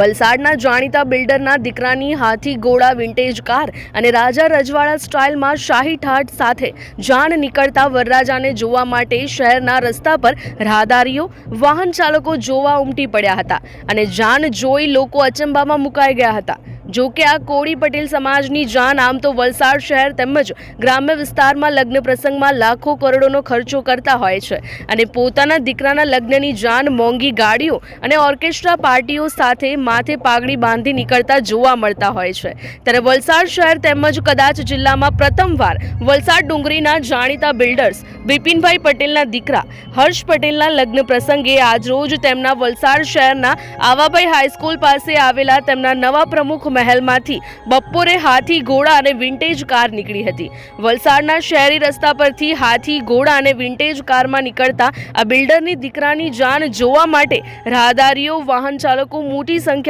વલસાડના જાણીતા બિલ્ડરના દીકરાની હાથી ઘોડા વિન્ટેજ કાર અને રાજા રજવાડા સ્ટાઇલમાં શાહી ઠાટ સાથે જાન નીકળતા વરરાજાને જોવા માટે શહેરના રસ્તા પર રાહદારીઓ, વાહન ચાલકો જોવા ઉમટી પડ્યા હતા અને જાન જોઈ લોકો અચંબામાં મુકાઈ ગયા હતા. જો કે આ કોળી પટેલ સમાજની જાન આમ તો વલસાડ શહેર તેમજ ગ્રામ્ય વિસ્તારમાં લગ્ન પ્રસંગમાં લાખો કરોડોનો ખર્ચો કરતા હોય છે અને પોતાના દીકરાના લગ્નની જાન મોંઘી ગાડીઓ અને ઓર્કેસ્ટ્રા પાર્ટીઓ સાથે માથે પાઘડી બાંધી નીકળતા જોવા મળતા હોય છે. ત્યારે વલસાડ શહેર તેમજ કદાચ જિલ્લામાં પ્રથમવાર વલસાડ ડુંગરીના જાણીતા બિલ્ડર્સ બિપિનભાઈ પટેલના દીકરા હર્ષ પટેલના લગ્ન પ્રસંગે આજરોજ તેમના વલસાડ શહેરના આવાભાઈ હાઈસ્કૂલ પાસે આવેલા તેમના નવા પ્રમુખ મહેલમાંથી બપોરે હાથી ઘોડા અને વિન્ટેજ કાર નીકળી હતી. વલસાડના શહેરી રસ્તા પરથી હાથી ઘોડા અને વિન્ટેજ કારમાં નીકળતા આ બિલ્ડરની દીકરાની જાન જોવા માટે રાહદારીઓ વાહન ચાલકો મોટી સંખ્યા